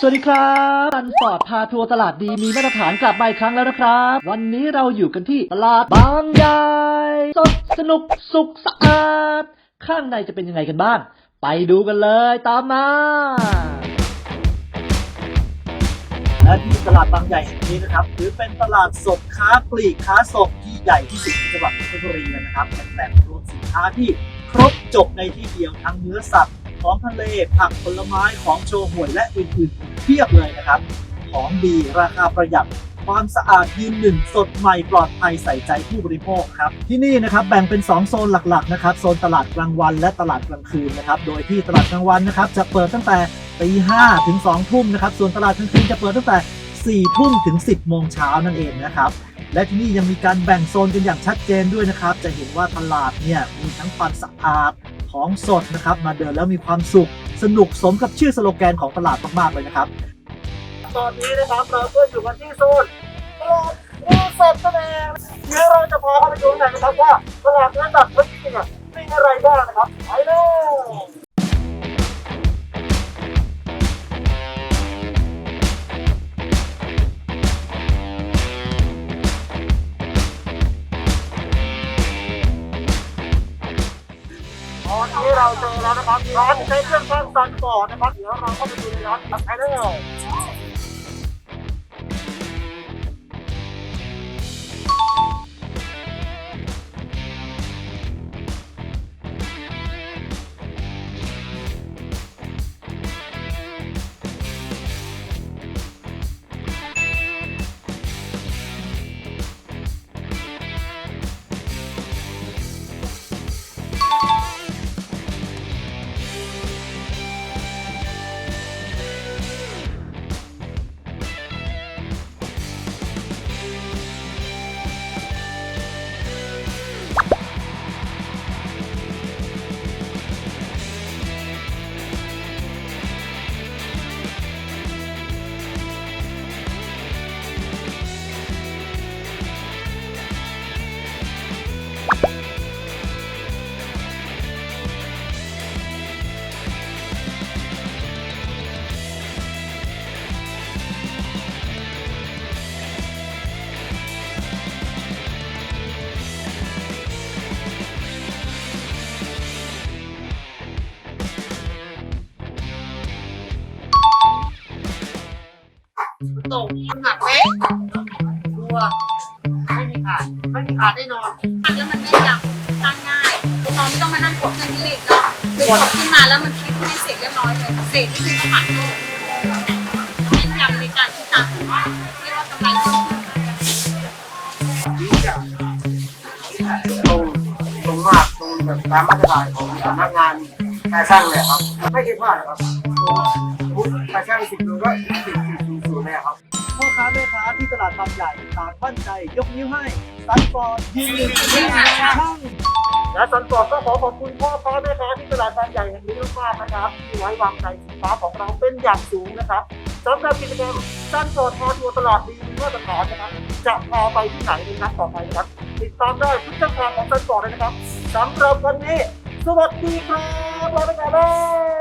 สวัสดีครับอันฟอร์ดพาทัวร์ตลาดดีมีมาตรฐานกลับมาอีกครั้งแล้วนะครับ วันนี้เราอยู่กันที่ตลาดบางใหญ่สดสนุกสุขสะอาด ข้างในจะเป็นยังไงกันบ้าง ไปดูกันเลยตามมาและที่ตลาดบางใหญ่แห่งนี้นะครับถือเป็นตลาดสดค้าปลีกค้าส่งที่ใหญ่ที่สุดในจังหวัดเพชรบุรีเลยนะครับเป็นแหล่งรวมสินค้าที่ครบจบในที่เดียวทั้งเนื้อสัตว์ ของทะเล ผักผลไม้ของโชว์หวยและอื่นๆเพียบเลยนะครับ ของดีราคาประหยัดความสะอาดยืนหนึ่งสดใหม่ปลอดภัยใส่ใจผู้บริโภคครับ ที่นี่นะครับแบ่งเป็น 2 โซนหลักๆนะครับโซนตลาดกลางวันและตลาดกลางคืนนะครับโดยที่ตลาดกลางวันนะครับจะเปิดตั้งแต่ตีห้าถึง2ทุ่มนะครับส่วนตลาดกลางคืนจะเปิดตั้งแต่4ทุ่มถึง 10 โมงเช้านั่นเองนะครับและที่นี่ยังมีการแบ่งโซนกันอย่างชัดเจนด้วยนะครับ จะเห็นว่าตลาดเนี่ยมีทั้งความสะอาด ของสดนะครับ มาเดินแล้วมีความสุข สนุกสมกับชื่อสโลแกนของตลาดมากๆเลยนะครับ ตอนนี้นะครับเราก็อยู่กันที่โซนตลาดผู้สดนั่นเองเดี๋ยวเราจะพาเข้าไปดูหน่อยนะครับว่าตลาดนื้อสัตว์ที่นี่เนี่ยมีอะไรบ้าง เราเจอแล้วนะครับร้านใช้เครื่องแป้งซันก่อนนะครับ เดี๋ยวเราเข้าไปดูในร้านกันไปเลย ตกมันหักไหมกลัวไม่มีขาดไม่มีขาดแน่นอนทำแล้วมันไม่ยำตั้งง่ายเราไม่ต้องมานั่งกดเงินลิตเนาะคือกดขึ้นมาแล้วมันคิดให้เสร็จเรียบร้อยเลยเสร็จที่คือผ่านโลกแม่นยำในการที่ตัดเรียกว่ากำไรตรงตรงมากตรงแบบตามมาตรฐานของสำนักงานการช่างเลยครับ ไม่คิดพลาดครับพุทธการช่างสิบดูก็สิบสิบ ศูนย์ศูนย์เลยครับ พ่อค้าแม่ค้าที่ตลาดบางใหญ่ต่างมั่นใจยกนิ้วให้ซันฟอร์ดยืนหนึ่งที่ช่าง และสันฟอร์ดก็ขอขอบคุณพ่อค้าแม่ค้าที่ตลาดบางใหญ่แห่งนี้มากๆนะครับ ที่ไว้วางใจสินค้าของเราเป็นอย่างสูงนะครับสำหรับกิจกรรมซันฟอร์ดพาทัวร์ตลาดดีมีมาตรฐานนะครับจะพาไปที่ไหนในนัดต่อไปนะครับติดตามได้ทุกช่องทางของซันฟอร์ดเลยนะครับสำหรับวันนี้ สวัสดีครับลาไปก่อนแล้ว